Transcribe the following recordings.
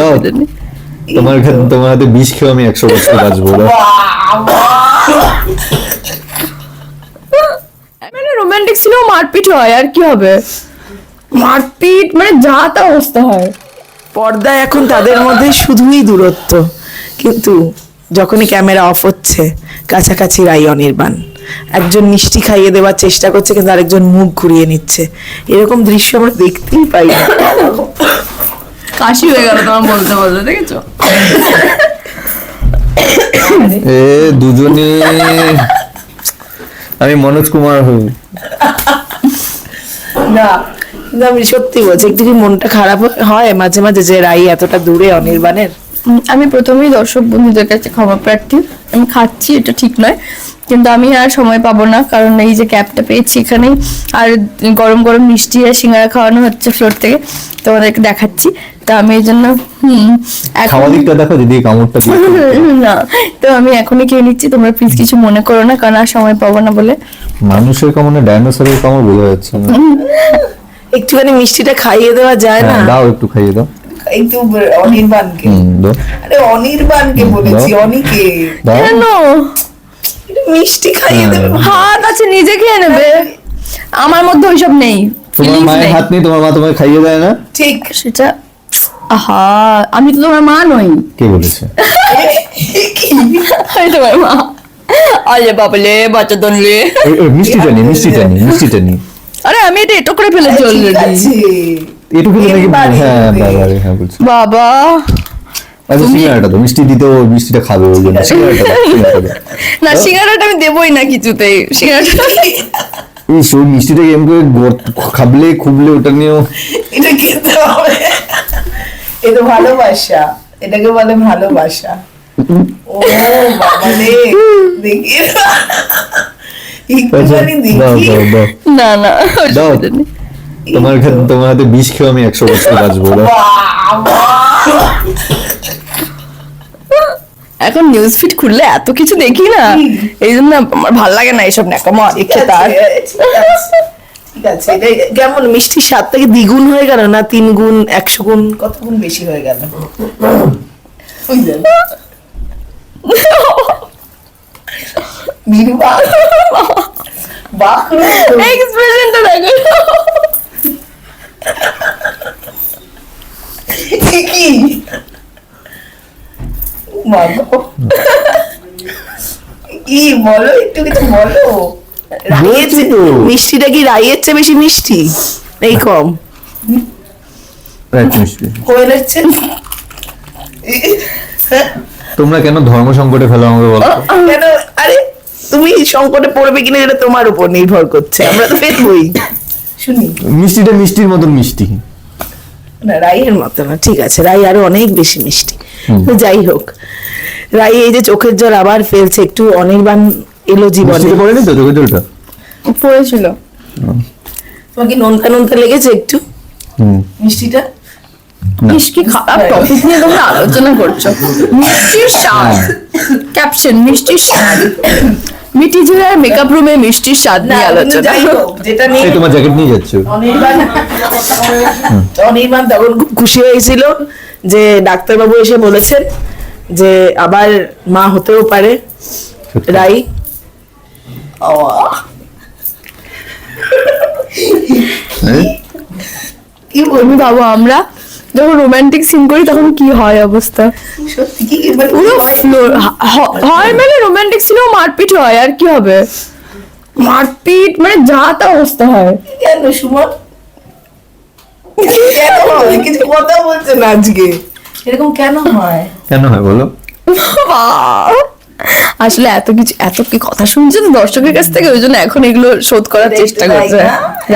দাও। তোমার তোমার হাতে বিষ খেয়ে আমি একশো বছর বাঁচবো মানে রোমান্টিক সিনেমা মারপিট হয় আর কি হবে? মারপিট মানে যা তা অবস্থা হয়। পর্দা এখন তাদের মধ্যে শুধুই দূরত্ব। কিন্তু যখনই ক্যামেরা অফ হচ্ছে কাছাকাছি রাই অনির্বাণ। একজন মিষ্টি খাইয়ে দেওয়ার চেষ্টা করছে কিন্তু আরেকজন মুখ ঘুরিয়ে নিচ্ছে। এরকম দৃশ্য আমরা দেখতেই পাই না। কাশি হয়ে গেল তোমার বলতে বলতে দেখেছ? এ দুজনে আমি মনোজ কুমার হই। না কিন্তু আমি সত্যি বলছি একটু কি মনটা খারাপ হয় মাঝে মাঝে যে রাই এতটা দূরে অনির্বাণের আমি প্রথমেই দর্শক বন্ধুদের কাছে ক্ষমা প্রার্থী। আমি খাচ্ছি এটা ঠিক নয়। কিন্তু আমি আর সময় পাবো না কারণ এই যে ক্যাবটা পেয়েছি এখানেই আর গরম গরম মিষ্টি আর সিঙ্গারা খাওয়ানো হচ্ছে ফ্লোর থেকে। তোমাদেরকে দেখাচ্ছি। তা আমি এই জন্য দেখো যদি কামড়টা না তো আমি এখনই খেয়ে নিচ্ছি। তোমরা প্লিজ কিছু মনে করো না কারণ আর সময় পাবো না বলে। মানুষের কামড় না ডাইনোসরের কামড় বোঝা যাচ্ছে না। একটুখানি মিষ্টিটা খাইয়ে দেওয়া যায় না? হ্যাঁ, দাও একটু খাইয়ে দাও। একটু অনির্বাণকে। আরে অনির্বাণকে বলেছি অনিকে। কেন? মিষ্টি খাইয়ে হ্যাঁ। দেবে। হাত আছে নিজে খেয়ে নেবে। আমার মধ্যে ওইসব নেই। তোমার মায়ের হাত নেই তোমার মা তোমায় খাইয়ে দেয় না? ঠিক। সেটা আহা আমি তো তোমার মা নই। কে বলেছে? আমি তোমার মা। আলে বাবলে বাচ্চা দনলে এই, এই, মিষ্টিটা নি মিষ্টিটা নি আরে আমি এটা এটো করে ফেলেছি অলরেডি এটুকু নাকি হ্যাঁ এবারে। হ্যাঁ বলছি। বাবা। আচ্ছা সিঙ্গারাটা তো মিষ্টি দিতেও মিষ্টিটা খাবে ওই জন্য। সিঙ্গারাটা দাও, সিঙ্গারাটা দাও। না সিঙ্গারাটা আমি দেবই না কিছুতেই। সিঙ্গারাটা এই সেই মিষ্টিটা এম করে খাবলে খুবলে ওটা নিয়েও এটা খেতে হবে। এটা ভালোবাসা। এটাকে বলে ভালোবাসা। ও বাবা রে দেখি আচ্ছা, দেখি। না না তোমার তোমার হাতে বিষ খেয়ে আমি একশো বছর বাঁচবো এখন নিউজ ফিড খুললে এত কিছু দেখি না। এই জন্য আমার ভালো লাগে না এইসব ন্যাকামো ঠিক আছে, এটা কেমন মিষ্টির স্বাদ থেকে দ্বিগুণ হয়ে গেল না তিন গুণ একশো গুণ কত গুণ বেশি হয়ে গেল? দেখ। এক্সপ্রেশনটা দেখো। কি? কি বলো? একটু কিছু বলো। মিষ্টিটা কি রাইয়ের চেয়ে বেশি মিষ্টি? এই কম। তোমরা কেন ধর্ম সংকটে ফেলো আমাকে বলো? কেন? আরে তুমি সংকটে পড়বে কিনা এটা তোমার উপর নির্ভর করছে। আমরা তো ফেলবই। শুনি। মিষ্টিটা মিষ্টির মতন মিষ্টি। না রাইয়ের মতো না ঠিক আছে রাই আরও অনেক বেশি মিষ্টি। তো যাই হোক রাই এই যে চোখের জল আবার ফেলছে একটু অনির্বাণ এলো জীবনে। পড়েনি তো চোখের জলটা? পড়েছিল। তোমার কি নোনতা নোনতা লেগেছে একটু? হুম। মিষ্টিটা? কি খারাপ টপিক নিয়ে তোমরা আলোচনা করছ। মিষ্টির স্বাদ। ক্যাপশন মিষ্টির স্বাদ। মিটি মেকআপ রুমে মিষ্টির স্বাদ নিয়ে আলোচনা। যেটা নিয়ে তোমার জ্যাকেট নিয়ে যাচ্ছে। অনির্বাণ অনির্বাণ তখন খুব খুশি হয়েছিল যে ডাক্তারবাবু এসে বলেছেন যে আবার মা হতেও পারে। রাই। হ্যাঁ? কি বলব? ভাবো আমরা যখন রোমান্টিক সিন করি তখন কি হয় অবস্থা? সত্যি কি পুরো হয়? মানে রোমান্টিক সিনেমা মারপিট হয় আর কি হবে? মারপিট মানে যা তা অবস্থা হয়। কেন সুমন? কেন হয়? কিছু কথা বলছে না আজকে? এরকম কেন হয়? কেন হয় বলো? বাহ! আসলে এত কিছু এত কি কথা শুনছে তো দর্শকের কাছ থেকে ওই জন্য এখন এগুলো শোধ করার চেষ্টা করছে।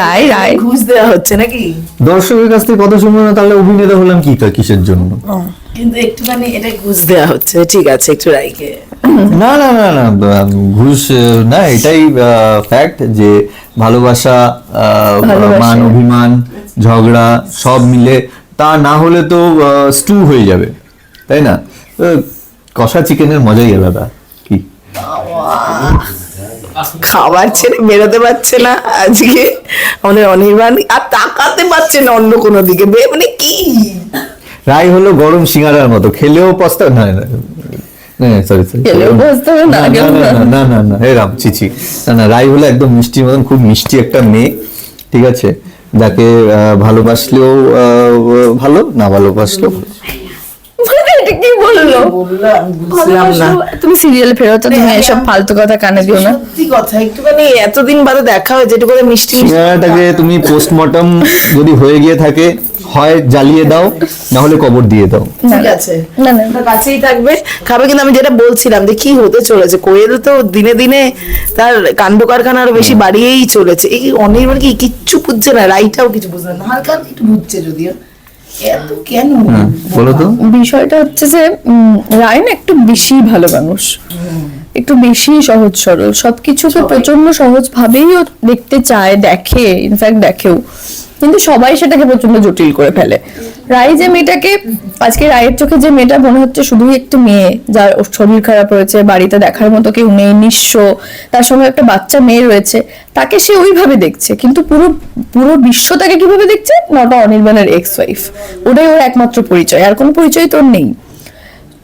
রাই রাই। ঘুষ দেওয়া হচ্ছে নাকি? দর্শকের কাছ থেকে কথা শুনব না তাহলে অভিনেতা হলাম কি কিসের জন্য? কিন্তু একটুখানি এটা ঘুষ দেওয়া হচ্ছে। ঠিক আছে একটু রাইকে। না না না না ঘুষ না এটাই ফ্যাক্ট যে ভালোবাসা আহ, মান অভিমান ঝগড়া সব মিলে তা না হলে তো স্টু হয়ে যাবে। তাই না? কষা চিকেনের মজাই আলাদা। খাবার ছেড়ে বেরোতে পারছে না আজকে। আমাদের অনির্বাণ আর তাকাতে পারছে না অন্য কোনো দিকে। বে- মানে কি? রাই হলো গরম সিঙ্গারার মতো। খেলেও পস্তা না না সরি সরি না, না না না? হে রাম চিচি না না রাই হলো একদম মিষ্টির মতন খুব মিষ্টি একটা মেয়ে ঠিক আছে? যাকে আহ, ভালোবাসলেও আহ, ভালো না ভালোবাসলেও ভালো। এটা কি বলল? বুঝলাম না। তুমি সিরিয়ালে ফেরত তো তুমি এসব ফালতু কথা কানে দিও না। সত্যি কথা একটুখানি এতদিন বাদে দেখা হয় যেটুকু মিষ্টি সিঙ্গারাটাকে তুমি পোস্টমর্টম যদি হয়ে গিয়ে থাকে হয় জ্বালিয়ে দাও না হলে কবর দিয়ে দাও। ঠিক আছে। না না। কাছেই থাকবে। খাবে কিন্তু আমি যেটা বলছিলাম যে কি হতে চলেছে? কোয়েল তো দিনে দিনে তার কাণ্ড কারখানা আরও বেশি বাড়িয়েই চলেছে। এই অনির্বাণ কি কিচ্ছু বুঝছে না রাইটাও কিছু বুঝছে না হালকা হালকা একটু বুঝছে যদিও। এত কেন? বলো তো। বিষয়টা হচ্ছে যে রায়ন একটু বেশি ভালো মানুষ। একটু বেশি সহজ সরল। সবকিছুকে প্রচণ্ড সহজ ভাবেই ও দেখতে চায় দেখে ইনফ্যাক্ট দেখেও। কিন্তু সবাই সেটাকে প্রচণ্ড জটিল করে ফেলে। রায় যে মেয়েটাকে, আজকে রায়ের চোখে যে মেয়েটা মনে হচ্ছে শুধুই একটু মেয়ে, যার শরীর খারাপ হয়েছে, বাড়িতে দেখার মতো কেউ নেই, নিঃস্ব, তার সঙ্গে একটা বাচ্চা মেয়ে রয়েছে, তাকে সে ওইভাবে দেখছে। কিন্তু পুরো পুরো বিশ্ব তাকে কীভাবে দেখছে? নটা অনির্বাণের এক্স ওয়াইফ ওটাই ওর একমাত্র পরিচয়, আর কোনো পরিচয় তোর নেই।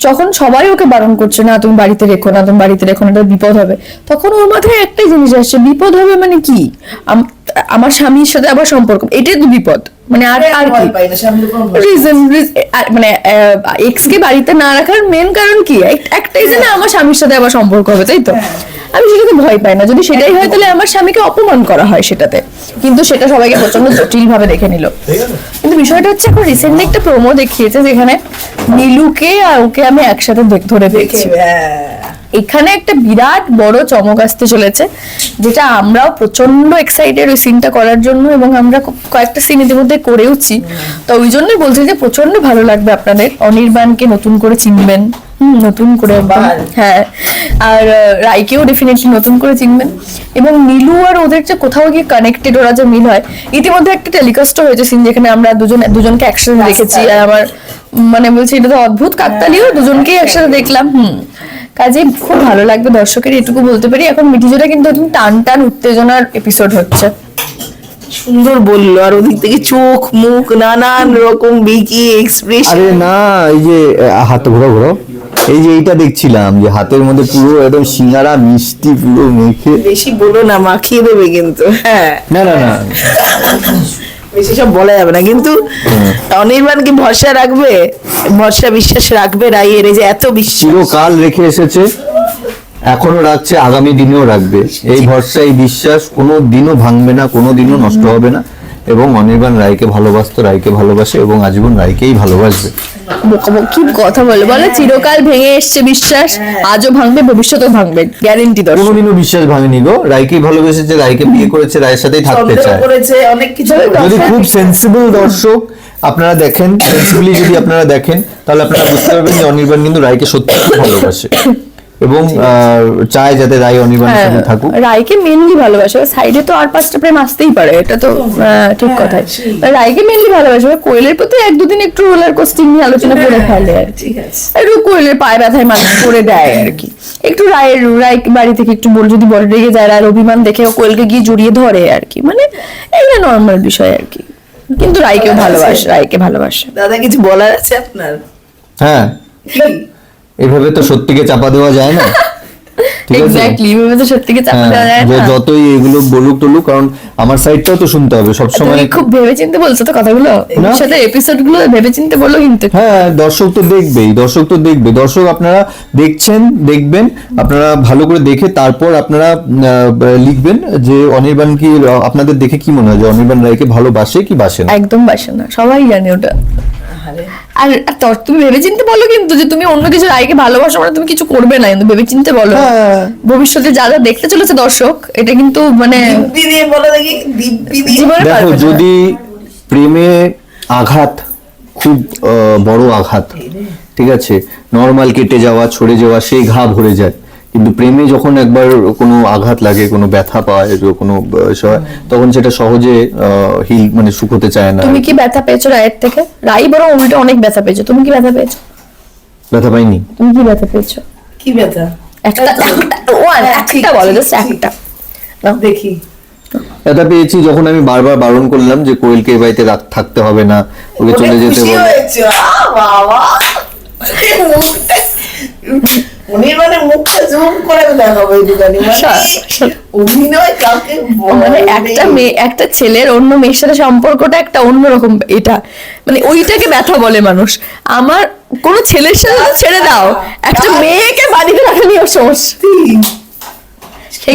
যখন সবাই ওকে বারণ করছে না তুমি বাড়িতে রেখো না তুমি বাড়িতে রেখো না বিপদ হবে। তখন ওর মাথায় একটাই জিনিস আসছে বিপদ হবে মানে কি? আম- আমার স্বামীর সাথে আবার সম্পর্ক এটাই তো বিপদ। মানে আর আর রিজন মানে এক্স কে বাড়িতে না রাখার মেন কারণ কি? একটাই যে না আমার স্বামীর সাথে আবার সম্পর্ক হবে তাই তো? আমি সেটাতে ভয় পাই না। যদি সেটাই হয় তাহলে আমার স্বামীকে অপমান করা হয় সেটাতে। কিন্তু সেটা সবাইকে প্রচণ্ড জটিল ভাবে দেখে নিল। কিন্তু বিষয়টা হচ্ছে এখন রিসেন্টলি একটা প্রোমো দেখিয়েছে যেখানে নীলুকে আর ওকে আমি একসাথে দেখ- ধরে দেখছি। হ্যাঁ। এখানে একটা বিরাট বড় চমক আসতে চলেছে যেটা আমরাও প্রচণ্ড এক্সাইটেড ওই সিনটা করার জন্য এবং আমরা কয়েকটা সিন ইতিমধ্যে করেওছি। তো ওই জন্যই বলছি যে প্রচণ্ড ভালো লাগবে আপনাদের। অনির্বাণকে নতুন করে চিনবেন। নতুন করে। হ্যাঁ। আর রাইকেও ডেফিনেটলি নতুন করে চিনবেন। এবং নীলু আর ওদের যে কোথাও গিয়ে কানেক্টেড ওরা যে মিল হয় ইতিমধ্যে একটা টেলিকাস্ট হয়েছে সিন যেখানে আমরা দুজন দুজনকে একসাথে দেখেছি। আর আমার মানে বলছি এটা তো অদ্ভুত কাকতালিও দুজনকেই একসাথে দেখলাম হুম। কাজে খুব ভালো লাগবে দর্শকের এটুকু বলতে পারি। এখন মিঠিজোটা কিন্তু একদম টান টান উত্তেজনার এপিসোড হচ্ছে। সুন্দর বলল আর ওদিক থেকে চোখ মুখ নানান রকম বিকি এক্সপ্রেশন আরে না এই যে হাত ঘোরো ঘোরো এই যে এইটা দেখছিলাম যে হাতের মধ্যে পুরো একদম সিঙ্গারা মিষ্টি পুরো মেখে। বেশি বলো না মাখিয়ে দেবে কিন্তু হ্যাঁ। না না না। বেশি সব বলা যাবে না কিন্তু অনির্বাণ কি ভরসা রাখবে ভরসা বিশ্বাস রাখবে রাইয়ের এই যে এত বিশ্বাস। চিরকাল রেখে এসেছে এখনও রাখছে আগামী দিনেও রাখবে। এই ভরসা এই বিশ্বাস কোনো দিনও ভাঙবে না কোনো দিনও নষ্ট হবে না। এবং অনির্বাণ রায়কে ভালোবাসতো রায়কে ভালোবাসে এবং আজীবন রায়কেই ভালোবাসবে। কি কথা বলে। বলে চিরকাল ভেঙে এসছে বিশ্বাস আজও ভাঙবে ভবিষ্যতেও ভাঙবে। গ্যারেন্টি দর্শক। কোনোদিনও বিশ্বাস ভাঙেনি গো। রায়কেই ভালোবেসেছে রায়কে বিয়ে করেছে রায়ের সাথেই থাকতে চায়। অনেক কিছু যদি খুব সেন্সিবল দর্শক আপনারা দেখেন সেন্সিবলি যদি আপনারা দেখেন তাহলে আপনারা বুঝতে পারবেন যে অনির্বাণ কিন্তু রায়কে সত্যি খুব ভালোবাসে। এবং চায় যাতে রায় অনির্বাণের হ্যাঁ, সাথে থাকুক। রায়কে মেনলি ভালোবাসে। সাইডে তো আর পাঁচটা প্রেম আসতেই পারে এটা তো ঠিক কথাই। রায়কে মেনলি ভালোবাসে। এবার কোয়েলের প্রতি এক দুদিন একটু রোলার কোস্টিং নিয়ে আলোচনা করে ফেলে আর কি। ঠিক আছে। একটু কোয়েলের পায়ে ব্যথায় মানুষ করে দেয় আর কি। একটু রায়ের রায় বাড়ি থেকে একটু বল যদি বড় রেগে যায় রায়ের অভিমান দেখে ও কোয়েলকে গিয়ে জড়িয়ে ধরে আর কি। মানে এইটা নর্মাল বিষয় আর কি। কিন্তু রায়কেও ভালোবাসে রায়কে ভালোবাসে। দাদা কিছু বলার আছে আপনার? হ্যাঁ? এভাবে তো সত্যিকে চাপা দেওয়া যায় না। এক্স্যাক্টলি এভাবে তো সত্যিকে চাপা হ্যাঁ, দেওয়া যায় না। যতই এগুলো বলুক টলুক কারণ আমার সাইডটাও তো শুনতে হবে খুব বলছো তো কথাগুলো। সাথে বলো কিন্তু। হ্যাঁ দর্শক তো দেখবেই দর্শক তো দেখবে। দর্শক আপনারা দেখছেন দেখবেন আপনারা ভালো করে দেখে তারপর আপনারা লিখবেন যে অনির্বাণ কি আপনাদের দেখে কি মনে হয় যে অনির্বাণ রায়কে ভালোবাসে কি বাসে না? একদম বাসে না সবাই জানে ওটা। আরে, আর আর তোর- তুমি ভেবে চিন্তে বলো কিন্তু যে তুমি অন্য কিছু রায়কে ভালোবাসো মানে তুমি কিছু করবে না কিন্তু ভেবে চিন্তে বলো। হ্যাঁ। ভবিষ্যতে যা যা দেখতে চলেছে দর্শক এটা কিন্তু মানে দেখি যদি প্রেমে আঘাত খুব আহ, বড় আঘাত ঠিক আছে নর্মাল কেটে যাওয়া ছড়ে যাওয়া সেই ঘা ভরে যায়। কিন্তু প্রেমে যখন একবার কোনো আঘাত লাগে কোনো ব্যথা পায় কোনো বিষয় তখন সেটা সহজে হিল মানে শুকোতে চায় না। তুমি কি ব্যথা পেয়েছ রায়ের থেকে? রাই বরং উল্টে অনেক ব্যথা পেয়েছ। তুমি কি ব্যথা পেয়েছ? ব্যথা পাইনি। তুমি কি ব্যথা পেয়েছ? কি ব্যথা? একটা আর হ্যাঁ, একটা বলো ঠিক, জাস্ট একটা। দেখি। ব্যথা পেয়েছি যখন আমি বারবার বারণ করলাম যে কোয়েলকে এই বাড়িতে থাকতে হবে না ওকে চলে যেতে বলে। বাবা। উনি মানে মুখটা জুম করে দেখাবো একটুখানি মানে অভিনয় কাকে মানে একটা মেয়ে একটা ছেলের অন্য মেয়ের সাথে সম্পর্কটা একটা অন্যরকম এটা। মানে ওইটাকে ব্যথা বলে মানুষ। আমার কোন ছেলের সাথে ছেড়ে দাও। একটা মেয়েকে বাড়িতে রাখা নিয়ে ওর সমস্যা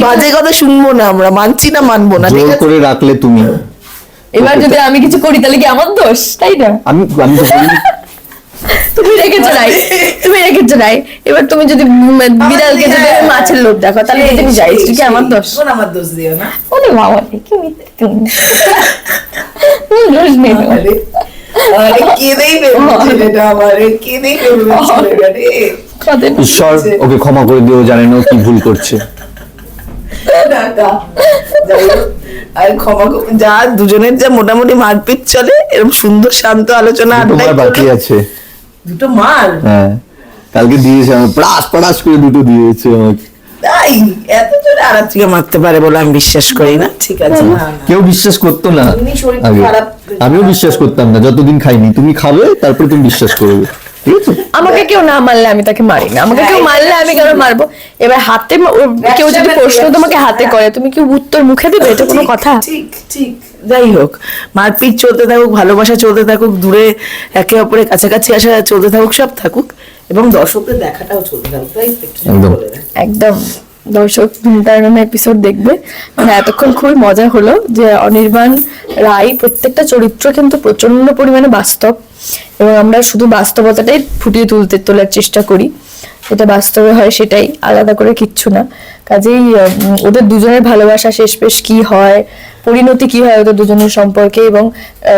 বাজে কথা শুনব না আমরা। মানছি না মানবো না ঠিক করে রাখলে তুমি। এবার যদি আমি কিছু করি তাহলে কি আমার দোষ? তাই না? আমি। তুমি রেখেছো নাই। তুমি রেখেছো নাই। এবার তুমি যদি বিড়ালকে যদি হ্যাঁ। মাছের লোভ দেখো তাহলে তুমি যাই কি আমার দোষ? আমার দোষ দিও না। ওরে বাবা রে, কি মিথ্যে তুমি। দোষ নেই ঈশ্বর ওকে ক্ষমা করে দিও জানে না ও কি ভুল করছে। আর ক্ষমা যা দুজনের যা মোটামুটি মারপিট চলে এরকম সুন্দর শান্ত আলোচনা মার বাকি আছে। দুটো মার হ্যাঁ কালকে দিয়েছে আমার করে দুটো দিয়েছে আমাকে। তাই? এত জোরে আরাত্রিকে মারতে পারে বলে আমি বিশ্বাস করি না। ঠিক আছে। কেউ বিশ্বাস করতো না। আমিও বিশ্বাস করতাম না যতদিন খাইনি। তুমি খাবে তারপরে তুমি বিশ্বাস করবে। আমাকে কেউ না মারলে আমি তাকে মারি না। আমাকে কেউ মারলে আমি কেন মারবো? এবার হাতে কেউ যদি প্রশ্ন তোমাকে হাতে করে তুমি কি উত্তর মুখে দেবে? এটা কোনো কথা? ঠিক ঠিক। যাই হোক মারপিট চলতে থাকুক ভালোবাসা চলতে থাকুক দূরে একে অপরের কাছাকাছি আসা চলতে থাকুক সব থাকুক এবং দর্শকদের দেখাটাও চলতে থাকুক তাই একদম। দর্শক তার এপিসোড দেখবে। মানে এতক্ষণ খুবই মজা হলো যে অনির্বাণ রায় প্রত্যেকটা চরিত্র কিন্তু প্রচণ্ড পরিমাণে বাস্তব এবং আমরা শুধু বাস্তবতাটাই ফুটিয়ে তুলতে তোলার চেষ্টা করি। যেটা বাস্তবে হয় সেটাই আলাদা করে কিচ্ছু না। কাজেই ওদের দুজনের ভালোবাসা শেষ পেশ কি হয় পরিণতি কি হয় ওদের দুজনের সম্পর্কে এবং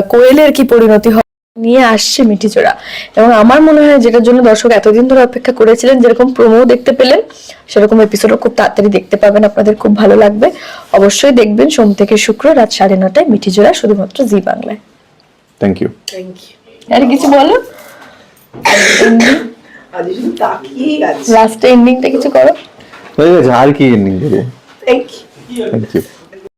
কোয়েলের কি পরিণতি হয় নিয়ে আসছে মিঠিচোড়া এবং আমার মনে হয় যেটার জন্য দর্শক এতদিন ধরে অপেক্ষা করেছিলেন যেরকম প্রোমো দেখতে পেলেন সেরকম এপিসোডও খুব তাড়াতাড়ি দেখতে পাবেন আপনাদের খুব ভালো লাগবে। অবশ্যই দেখবেন সোম থেকে শুক্র রাত সাড়ে নটায় মিঠিচোড়া শুধুমাত্র জি বাংলায়। থ্যাংক ইউ থ্যাংক ইউ আর কিছু বলো? আজ শুধু তাকিয়েই আছে। লাস্ট এন্ডিংটা কিছু করো। হয়ে গেছে আর কি এন্ডিং দেবে থ্যাংক ইউ থ্যাংক ইউ